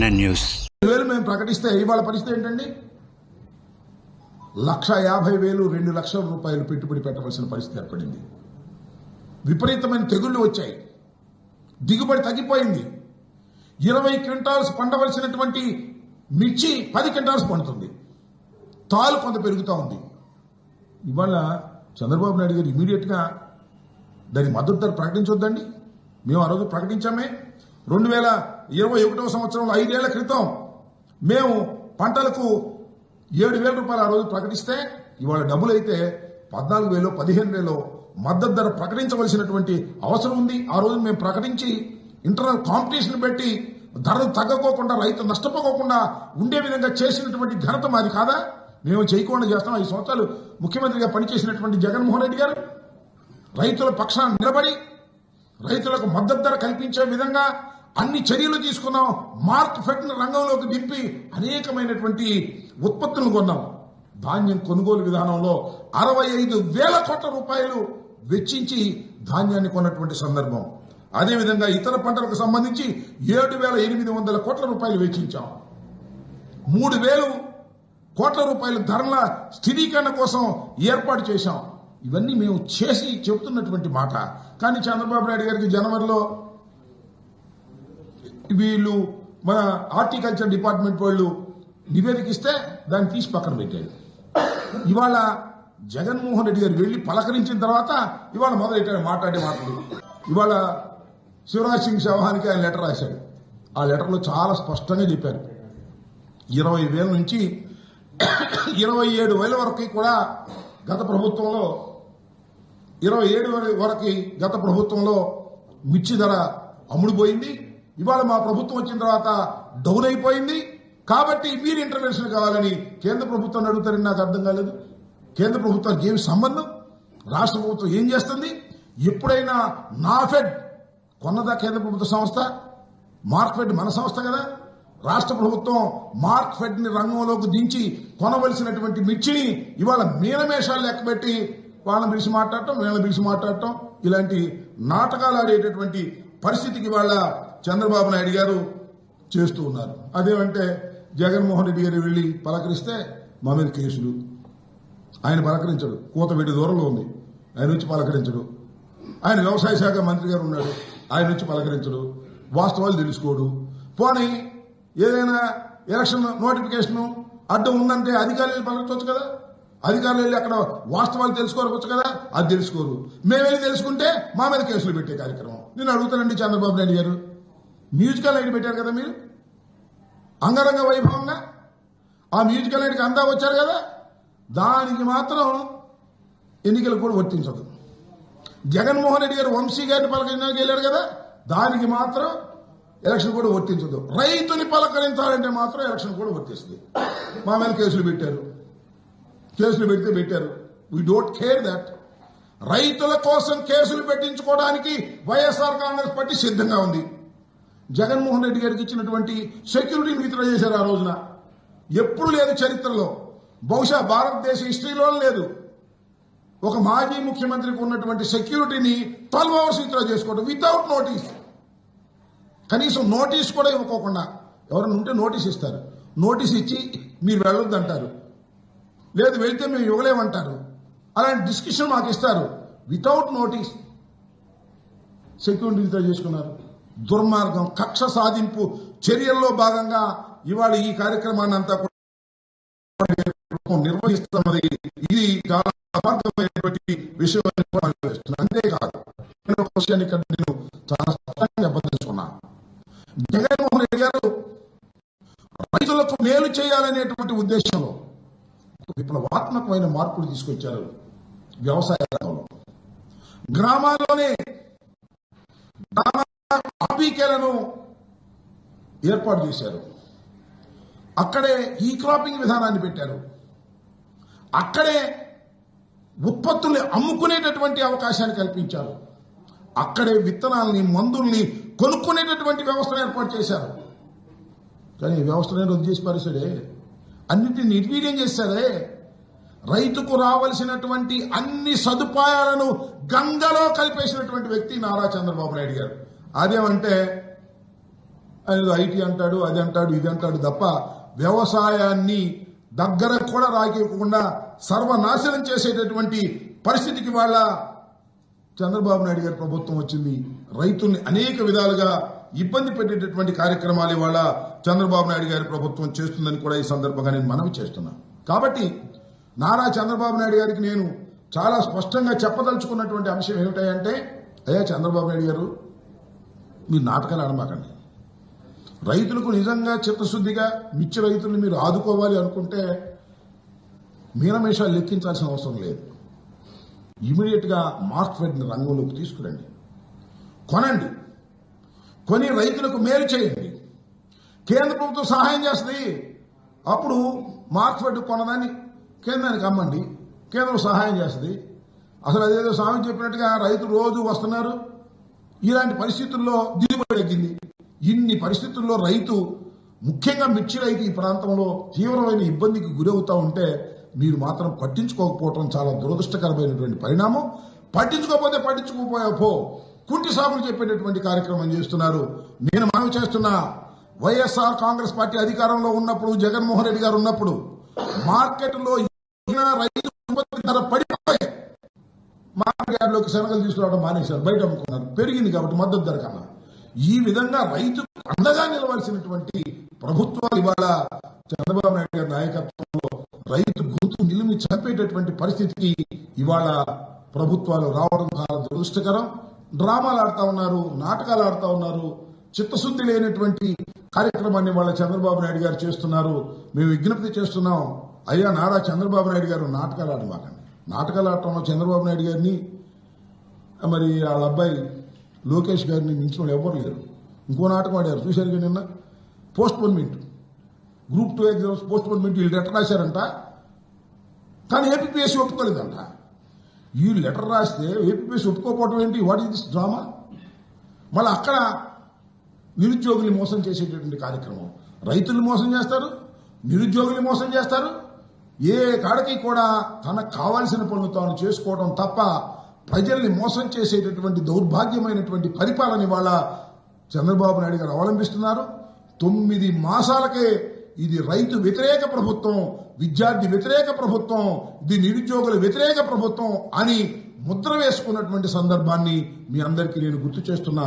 NN news వేలు మేము ప్రకటిస్తే ఇవాళ పరిస్థితి ఏంటండి? లక్ష యాభై వేలు రెండు లక్షల రూపాయలు పెట్టుబడి పెట్టవలసిన పరిస్థితి ఏర్పడింది. విపరీతమైన తెగుళ్ళు వచ్చాయి. దిగుబడి తగ్గిపోయింది. ఇరవై క్వింటాల్స్ పండవలసినటువంటి మిర్చి పది క్వింటాల్స్ పండుతుంది. తాలు కొంత పెరుగుతూ ఉంది. ఇవాళ చంద్రబాబు నాయుడు గారు ఇమీడియట్గా దాని మద్దతు ధర ప్రకటించొద్దండి. మేము ఆ రోజు ప్రకటించామే. రెండు వేల ఇరవై ఒకటవ సంవత్సరంలో ఐదేళ్ళ క్రితం మేము పంటలకు ఏడు వేల రూపాయలు ఆ రోజు ప్రకటిస్తే ఇవాళ డబ్బులు అయితే పద్నాలుగు వేలు పదిహేను వేలు మద్దతు ధర ప్రకటించవలసినటువంటి అవసరం ఉంది. ఆ రోజు మేము ప్రకటించి ఇంటర్నల్ కాంపిటీషన్ పెట్టి ధరలు తగ్గకోకుండా రైతు నష్టపోకోకుండా ఉండే విధంగా చేసినటువంటి ఘనత మాది కాదా? మేము చేయకుండా చేస్తాం. ఐదు సంవత్సరాలు ముఖ్యమంత్రిగా పనిచేసినటువంటి జగన్మోహన్ రెడ్డి గారు రైతుల పక్షాన నిలబడి రైతులకు మద్దతు ధర కల్పించే విధంగా అన్ని చర్యలు తీసుకున్నాం. మార్క్ ఫెడ్ రంగంలోకి దింపి అనేకమైనటువంటి ఉత్పత్తులను కొన్నాం. ధాన్యం కొనుగోలు విధానంలో అరవై ఐదు వేల కోట్ల రూపాయలు వెచ్చించి ధాన్యాన్ని కొన్నటువంటి సందర్భం. అదేవిధంగా ఇతర పంటలకు సంబంధించి ఏడు వేల ఎనిమిది వందల కోట్ల రూపాయలు వెచ్చించాం. మూడు వేలు కోట్ల రూపాయల ధరల స్థిరీకరణ కోసం ఏర్పాటు చేశాం. ఇవన్నీ మేము చేసి చెబుతున్నటువంటి మాట. కానీ చంద్రబాబు నాయుడు గారికి జనవరిలో వీళ్ళు మన హార్టికల్చర్ డిపార్ట్మెంట్ వాళ్ళు నివేదిక ఇస్తే దాన్ని తీసి పక్కన పెట్టాడు ఇవాళ జగన్మోహన్ రెడ్డి గారు వెళ్ళి పలకరించిన తర్వాత ఇవాళ మొదలెట్టాడు మాట్లాడే మాటలు. ఇవాళ శివరాజ్ సింగ్ చౌహాన్కి ఆయన లెటర్ రాశాడు. ఆ లెటర్లో చాలా స్పష్టంగా చెప్పారు. ఇరవై వేల నుంచి ఇరవై ఏడు వేల వరకు కూడా గత ప్రభుత్వంలో ఇరవై ఏడు వరకు గత ప్రభుత్వంలో మిర్చి ధర అమ్ముడుపోయింది. ఇవాళ మా ప్రభుత్వం వచ్చిన తర్వాత డౌన్ అయిపోయింది. కాబట్టి మీరు ఇంటర్వెన్షన్ కావాలని కేంద్ర ప్రభుత్వాన్ని అడుగుతారని నాకు అర్థం కాలేదు. కేంద్ర ప్రభుత్వానికి ఏమి సంబంధం? రాష్ట్ర ప్రభుత్వం ఏం చేస్తుంది? ఎప్పుడైనా నాఫెడ్ కొన్నదా కేంద్ర ప్రభుత్వ సంస్థ? మార్క్ఫెడ్ మన సంస్థ కదా. రాష్ట్ర ప్రభుత్వం మార్క్ఫెడ్ని రంగంలోకి దించి కొనవలసినటువంటి మిర్చిని ఇవాళ మీనమేషాలు లెక్కబెట్టి వాళ్ళని పిలిచి మాట్లాడటం వీళ్ళని పిలిచి మాట్లాడటం ఇలాంటి నాటకాలు ఆడేటటువంటి పరిస్థితికి వాళ్ళ చంద్రబాబు నాయుడు గారు చేస్తూ ఉన్నారు. అదేమంటే జగన్మోహన్ రెడ్డి గారు వెళ్ళి పలకరిస్తే మా మీద కేసులు. ఆయన పలకరించడు. కూతబెట్టి దూరంలో ఉంది. ఆయన వచ్చి పలకరించడు. ఆయన వ్యవసాయ శాఖ మంత్రి గారు ఉన్నాడు. ఆయన వచ్చి పలకరించడు. వాస్తవాలు తెలుసుకోడు. పోనీ ఏదైనా ఎలక్షన్ నోటిఫికేషన్ అడ్డం ఉందంటే అధికారులు వెళ్ళి పలకరించవచ్చు కదా? అధికారులు వెళ్ళి అక్కడ వాస్తవాలు తెలుసుకోవచ్చు కదా? అది తెలుసుకోరు. మేము వెళ్ళి తెలుసుకుంటే మా మీద కేసులు పెట్టే కార్యక్రమం. నేను అడుగుతానండి చంద్రబాబు నాయుడు గారు. మ్యూజికల్ నైట్ పెట్టారు కదా మీరు? అంగరంగ వైభవంగా? ఆ మ్యూజికల్ నైట్కి అందా వచ్చారు కదా? దానికి మాత్రం ఎన్నికలు కూడా వర్తించదు. జగన్మోహన్ రెడ్డి గారు వంశీ గారిని పలకరించడానికి వెళ్ళారు కదా? దానికి మాత్రం ఎలక్షన్ కూడా వర్తించదు. రైతుని పలకరించాలంటే మాత్రం ఎలక్షన్ కూడా వర్తిస్తుంది. మా మీద కేసులు పెట్టారు. కేసులు పెడితే పెట్టారు. వీ డోంట్ కేర్ దట్ రైతుల కోసం కేసులు పెట్టించుకోవడానికి వైఎస్ఆర్ కాంగ్రెస్ పార్టీ సిద్ధంగా ఉంది. జగన్మోహన్ రెడ్డి గారికి ఇచ్చినటువంటి సెక్యూరిటీని విత్డ్రా చేశారు ఆ రోజున. ఎప్పుడు లేదు చరిత్రలో. బహుశా భారతదేశ హిస్టరీలో లేదు. ఒక మాజీ ముఖ్యమంత్రికి ఉన్నటువంటి సెక్యూరిటీని ట్వెల్వ్ అవర్స్ విత్డ్రా చేసుకోవడం వితౌట్ నోటీస్ కనీసం నోటీస్ కూడా ఇవ్వకోకుండా. ఎవరైనా ఉంటే నోటీస్ ఇస్తారు. నోటీస్ ఇచ్చి మీరు వెళ్ళొద్దు అంటారు లేదు వెళ్తే మేము ఇవ్వలేమంటారు. అలాంటి డిస్కషన్ మాకు ఇస్తారు. వితౌట్ నోటీస్ సెక్యూరిటీ విత్డ్రా చేసుకున్నారు దుర్మార్గం కక్ష సాధింపు చర్యల్లో భాగంగా ఇవాళ ఈ కార్యక్రమాన్ని అంతా నిర్వహిస్తున్నది. ఇది చాలా అపార్థమైనటువంటి విషయం అంతేకాదు నేను ఒక విషయాన్ని ఇక్కడ నేను చాలా స్పష్టంగా చెప్పదలుచుకున్నాను జగన్మోహన్ రెడ్డి గారు రైతులకు మేలు చేయాలనేటువంటి ఉద్దేశంలో విప్లవాత్మకమైన మార్పులు తీసుకొచ్చారు వ్యవసాయ రంగంలో. గ్రామాల్లోనే గ్రామ ఆపీకేలను ఏర్పాటు చేశారు. అక్కడే ఈ క్రాపింగ్ విధానాన్ని పెట్టారు. అక్కడే ఉత్పత్తుల్ని అమ్ముకునేటటువంటి అవకాశాన్ని కల్పించారు. అక్కడే విత్తనాల్ని మందుల్ని కొనుక్కునేటటువంటి వ్యవస్థను ఏర్పాటు చేశారు. కానీ ఈ వ్యవస్థను రద్దు చేసి పరిసరే అన్నింటినీ నిర్వీర్యం చేశారే? రైతుకు రావలసినటువంటి అన్ని సదుపాయాలను గంగలో కలిపేసినటువంటి వ్యక్తి నారా చంద్రబాబు నాయుడు గారు. అదేమంటే ఆయన ఐటీ అంటాడు అది అంటాడు ఇది అంటాడు తప్ప వ్యవసాయాన్ని దగ్గర కూడా రాకేయకుండా సర్వనాశనం చేసేటటువంటి పరిస్థితికి వాళ్ళ చంద్రబాబు నాయుడు గారి ప్రభుత్వం వచ్చింది. రైతుల్ని అనేక విధాలుగా ఇబ్బంది పెట్టేటటువంటి కార్యక్రమాలు ఇవాళ చంద్రబాబు నాయుడు గారి ప్రభుత్వం చేస్తుందని కూడా ఈ సందర్భంగా నేను మనవి చేస్తున్నాను కాబట్టి నారా చంద్రబాబు నాయుడు గారికి నేను చాలా స్పష్టంగా చెప్పదలుచుకున్నటువంటి అంశం ఏమిటంటే అయ్యా చంద్రబాబు నాయుడు గారు మీరు నాటకాలు ఆడమాకండి. రైతులకు నిజంగా చిత్తశుద్ధిగా మిచ్చి రైతులను మీరు ఆదుకోవాలి అనుకుంటే మీనమేషాలు లెక్కించాల్సిన అవసరం లేదు. ఇమీడియట్గా మార్క్ఫెడ్ని రంగంలోకి తీసుకురండి. కొనండి. కొని రైతులకు మేలు చేయండి. కేంద్ర ప్రభుత్వం సహాయం చేస్తుంది. అప్పుడు మార్క్ఫెడ్ కొనదాన్ని కేంద్రానికి అమ్మండి. కేంద్రం సహాయం చేస్తుంది. అసలు అదేదో స్వామి చెప్పినట్టుగా రైతులు రోజు వస్తున్నారు. ఇలాంటి పరిస్థితుల్లో దిగుబడి తగ్గింది. ఇన్ని పరిస్థితుల్లో రైతు ముఖ్యంగా మిర్చి రైతు ఈ ప్రాంతంలో తీవ్రమైన ఇబ్బందికి గురవుతా ఉంటే మీరు మాత్రం పట్టించుకోకపోవటం చాలా దురదృష్టకరమైనటువంటి పరిణామం. పట్టించుకోకపోతే పట్టించుకోపోయా పో కుంటి సాగులు చెప్పేటటువంటి కార్యక్రమం చేస్తున్నారు. నేను మనవి చేస్తున్నా వైఎస్ఆర్ కాంగ్రెస్ పార్టీ అధికారంలో ఉన్నప్పుడు జగన్మోహన్ రెడ్డి గారు ఉన్నప్పుడు మార్కెట్లో రైతు మార్కెట్ శనగలు తీసుకురావడం మానేశారు. బయట అమ్ముకున్నారు. పెరిగింది కాబట్టి మద్దతు ధర కన్నా ఈ విధంగా రైతు అండగా నిలవాల్సినటువంటి ప్రభుత్వాలు ఇవాళ చంద్రబాబు నాయుడు గారి నాయకత్వంలో రైతు గొంతు నిలిమి చంపేటటువంటి పరిస్థితికి ఇవాళ ప్రభుత్వాలు రావడం చాలా దురదృష్టకరం. డ్రామాలు ఆడుతా ఉన్నారు నాటకాలు ఆడుతా ఉన్నారు. చిత్తశుద్ధి లేనటువంటి కార్యక్రమాన్ని వాళ్ళ చంద్రబాబు నాయుడు గారు చేస్తున్నారు. మేము విజ్ఞప్తి చేస్తున్నాం అయ్యా నారా చంద్రబాబు నాయుడు గారు నాటకాలు ఆడమాకండి. నాటకాలు ఆడటంలో చంద్రబాబు నాయుడు గారిని మరి వాళ్ళ అబ్బాయి లోకేష్ గారిని మించిన వాళ్ళు ఎవ్వరు లేరు. ఇంకో నాటకం ఆడారు. చూశారు కదా నిన్న? Postponement group two exams postponement వీళ్ళు లెటర్ రాశారంట. కానీ ఏపీపీఎస్సీ ఒప్పుకోలేదంట. ఈ లెటర్ రాస్తే ఏపీఎస్సీ ఒప్పుకోకపోవడం ఏంటి? వాట్ ఈస్ దిస్ డ్రామా మళ్ళీ అక్కడ నిరుద్యోగుల్ని మోసం చేసేటటువంటి కార్యక్రమం. రైతుల్ని మోసం చేస్తారు నిరుద్యోగుల్ని మోసం చేస్తారు. ఏ కాడకి కూడా తనకు కావాల్సిన పనులు తాను చేసుకోవడం తప్ప ప్రజల్ని మోసం చేసేటటువంటి దౌర్భాగ్యమైనటువంటి పరిపాలన ఇవాళ చంద్రబాబు నాయుడు గారు అవలంబిస్తున్నారు. తొమ్మిది మాసాలకే ఇది రైతు వ్యతిరేక ప్రభుత్వం విద్యార్థి వ్యతిరేక ప్రభుత్వం ఇది నిరుద్యోగుల వ్యతిరేక ప్రభుత్వం అని ముద్ర వేసుకున్నటువంటి సందర్భాన్ని మీ అందరికీ నేను గుర్తు చేస్తున్నా.